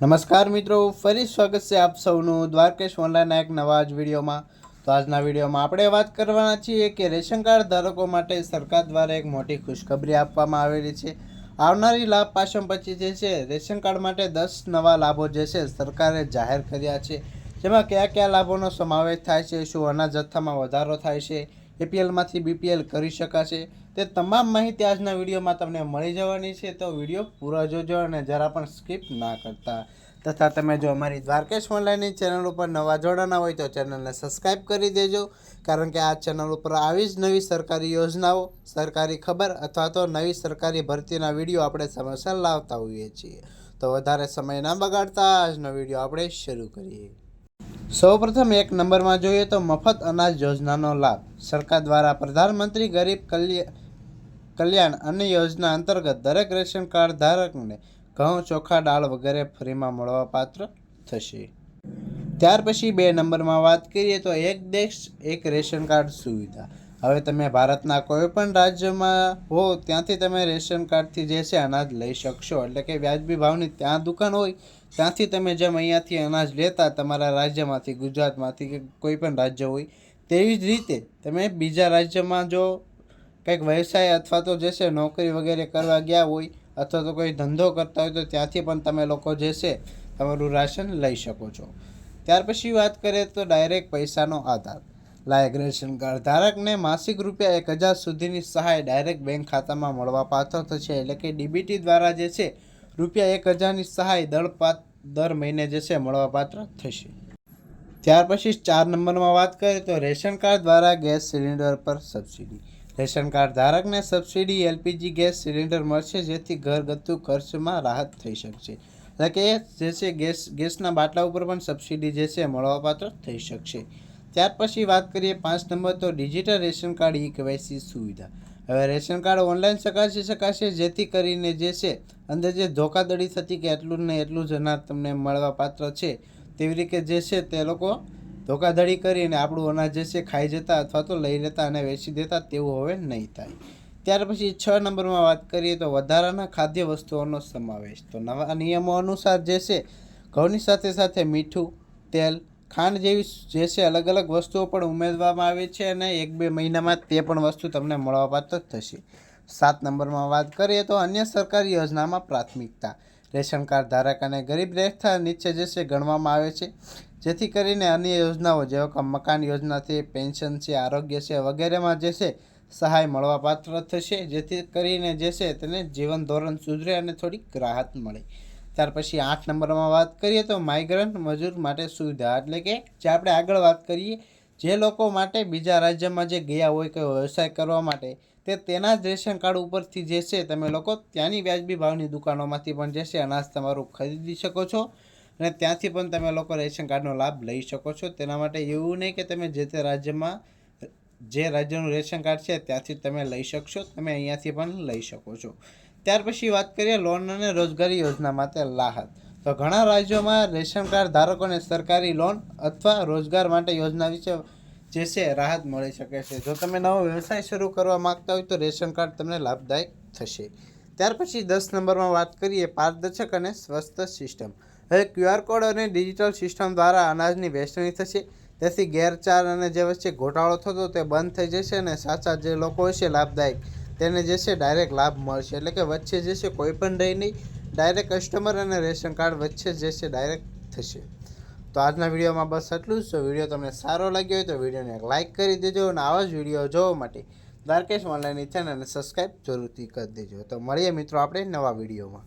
નમસ્કાર મિત્રો, ફરી સ્વાગત છે આપ સૌનું દ્વારકેશ ઓનલાઈનના એક નવા જ વિડીયોમાં. તો આજના વિડીયોમાં આપણે વાત કરવાના છીએ કે રેશન કાર્ડ ધારકો માટે સરકાર દ્વારા એક મોટી ખુશખબરી આપવામાં આવેલી છે. આવનારી લાભ પાસમ પછી જે છે, રેશન કાર્ડ માટે દસ નવા લાભો જે છે, સરકારે જાહેર કર્યા છે. જેમાં કયા કયા લાભોનો સમાવેશ થાય છે, શું અનાજ જથ્થામાં વધારો થાય છે એપીએલમાંથી બીપીએલ કરી શકાશે. તે તમામ માહિતી આજના વિડીયોમાં તમને મળી જવાની છે. તો વીડિયો પૂરો જોજો અને જરા પણ સ્કીપ ના કરતા. તથા તમે જો અમારી દ્વારકેશ ઓનલાઈનની ચેનલ ઉપર નવા જોડાના હોય તો ચેનલને સબસ્ક્રાઈબ કરી દેજો. કારણ કે આ ચેનલ ઉપર આવી જ નવી સરકારી યોજનાઓ, સરકારી ખબર અથવા તો નવી સરકારી ભરતીના વીડિયો આપણે સમયસર લાવતા હોઈએ છીએ. તો વધારે સમય ના બગાડતા આજનો વીડિયો આપણે શરૂ કરીએ. સૌપ્રથમ એક નંબરમાં જોઈએ તો મફત અનાજ યોજનાનો લાભ. સરકાર દ્વારા પ્રધાનમંત્રી ગરીબ કલ્યા, કલ્યાણ અન્ન યોજના અંતર્ગત દરેક રેશન કાર્ડ ધારકને ઘઉં, ચોખા, દાળ વગેરે ફ્રીમાં મળવા પાત્ર થશે. ત્યાર પછી બે નંબરમાં વાત કરીએ તો એક દેશ, એક રેશન કાર્ડ સુવિધા. હવે તમે ભારતના કોઈ પણ રાજ્યમાં હો, ત્યાંથી તમે રેશન કાર્ડથી જે છે અનાજ લઈ શકશો. એટલે કે વ્યાજબી ભાવની ત્યાં દુકાન હોય, ત્યાંથી તમે જેમ અહીંયાથી અનાજ લેતા તમારા રાજ્યમાંથી, ગુજરાતમાંથી કે કોઈ પણ રાજ્ય હોય, તેવી જ રીતે તમે બીજા રાજ્યમાં જો કંઈક વ્યવસાય અથવા તો જે છે નોકરી વગેરે કરવા ગયા હોય અથવા તો કોઈ ધંધો કરતા હોય તો ત્યાંથી પણ તમે લોકો જે છે તમારું રાશન લઈ શકો છો. ત્યાર પછી વાત કરીએ તો ડાયરેક્ટ પૈસાનો આધાર. લાયક રેશન કાર્ડ. ધારકને માસિક રૂપિયા એક હજાર સુધીની સહાય ડાયરેક્ટ બેંક ખાતામાં મળવા પાત્ર થશે. એટલે કે ડીબીટી દ્વારા જે છે, રૂપિયા એક હજારની સહાય દર પાત, દર મહિને જે છે, મળવા પાત્ર થશે. ત્યાર પછી ચાર નંબરમાં વાત કરીએ તો રેશન કાર્ડ દ્વારા ગેસ સિલિન્ડર પર સબસિડી. રેશન કાર્ડ ધારકને સબસિડી એલપીજી ગેસ સિલિન્ડર મળશે, જેથી ઘરગથ્થુ ખર્ચમાં રાહત થઈ શકશે. એટલે કે જે છે, ગેસ, ગેસના બાટલા ઉપર પણ સબસિડી જે છે મળવાપાત્ર થઈ શકશે. ત્યાર પછી વાત કરીએ પાંચ નંબર તો digital ration card E KYC સુવિધા. હવે રેશન કાર્ડ ઓનલાઈન ચકાસી શકાશે, જેથી કરીને જે છે, અંદર જે ધોકાધડી થતી કે એટલું ને એટલું જ અનાજ તમને મળવા પાત્ર છે, તેવી રીતે જે છે, તે લોકો ધોકાધડી કરીને આપણું અનાજ જે છે, ખાઈ જતા અથવા તો લઈ લેતા અને વેચી દેતા, તેવું હવે નહીં થાય. ત્યાર પછી છ નંબરમાં વાત કરીએ તો વધારાના ખાદ્ય વસ્તુઓનો સમાવેશ. તો નવા નિયમો અનુસાર જે છે, ઘઉંની સાથે સાથે મીઠું, તેલ ખાંડ જેવી જે છે અલગ અલગ વસ્તુઓ પણ ઉમેરવામાં આવે છે અને એક બે મહિનામાં તે પણ વસ્તુ તમને મળવાપાત્ર થશે. સાત નંબરમાં વાત કરીએ તો અન્ય સરકારી યોજનામાં પ્રાથમિકતા. રેશન કાર્ડ ધારક અને ગરીબ રેખા નીચે જે છે ગણવામાં આવે છે. જેથી કરીને અન્ય યોજનાઓ જેવા કે મકાન યોજના છે, પેન્શન છે, આરોગ્ય છે વગેરેમાં જે છે સહાય મળવાપાત્ર થશે. જેથી કરીને જે છે તેને જીવન ધોરણ સુધરે અને થોડીક રાહત મળે. ત્યાર પછી આઠ નંબરમાં વાત કરીએ તો માઇગ્રન્ટ મજૂર માટે સુવિધા, એટલે કે જે આપણે આગળ વાત કરીએ, જે લોકો માટે બીજા રાજ્યમાં જે ગયા હોય કે વ્યવસાય કરવા માટે, તે તેના જ રેશન કાર્ડ ઉપરથી જે છે તમે લોકો ત્યાંની વ્યાજબી ભાવની દુકાનોમાંથી પણ જે છે અનાજ તમારું ખરીદી શકો છો અને ત્યાંથી પણ તમે લોકો રેશન કાર્ડનો લાભ લઈ શકો છો. તેના માટે એવું નહીં કે તમે જે તે રાજ્યમાં, જે રાજ્યનું રેશન કાર્ડ છે ત્યાંથી તમે લઈ શકશો, તમે અહીંયાથી પણ લઈ શકો છો. ત્યાર પછી વાત કરીએ લોન અને રોજગારી યોજના માટે રાહત. તો ઘણા રાજ્યોમાં રેશન કાર્ડ ધારકોને સરકારી લોન અથવા રોજગાર માટે યોજના વિશે જે છે રાહત મળી શકે છે. જો તમે નવો વ્યવસાય શરૂ કરવા માંગતા હોય તો રેશન કાર્ડ તમને લાભદાયક થશે. ત્યાર પછી દસ નંબરમાં વાત કરીએ પારદર્શક અને સ્વસ્થ સિસ્ટમ. હવે ક્યુઆર કોડ અને ડિજિટલ સિસ્ટમ દ્વારા અનાજની વહેંચણી થશે. તેથી ગેરચાર અને જે વચ્ચે ઘોટાળો થતો તે બંધ થઈ જશે અને સાચા જે લોકો હશે લાભદાયક. તેને જે છે ડાયરેક્ટ લાભ મળશે. એટલે કે વચ્ચે જે છે કોઈ પણ રહી નહીં ડાયરેક્ટ કસ્ટમર અને રેશન કાર્ડ વચ્ચે જે છે ડાયરેક્ટ થશે. તો આજના વિડીયોમાં બસ એટલું જ. જો વીડિયો તમને સારો લાગ્યો હોય તો વિડીયોને એક લાઇક કરી દેજો અને આવા જ વીડિયો જોવા માટે દ્વારકેશ ઓનલાઈનની ચેનલને સબસ્ક્રાઈબ જરૂરથી કરી દેજો. તો મળીએ મિત્રો આપણે નવા વિડીયોમાં.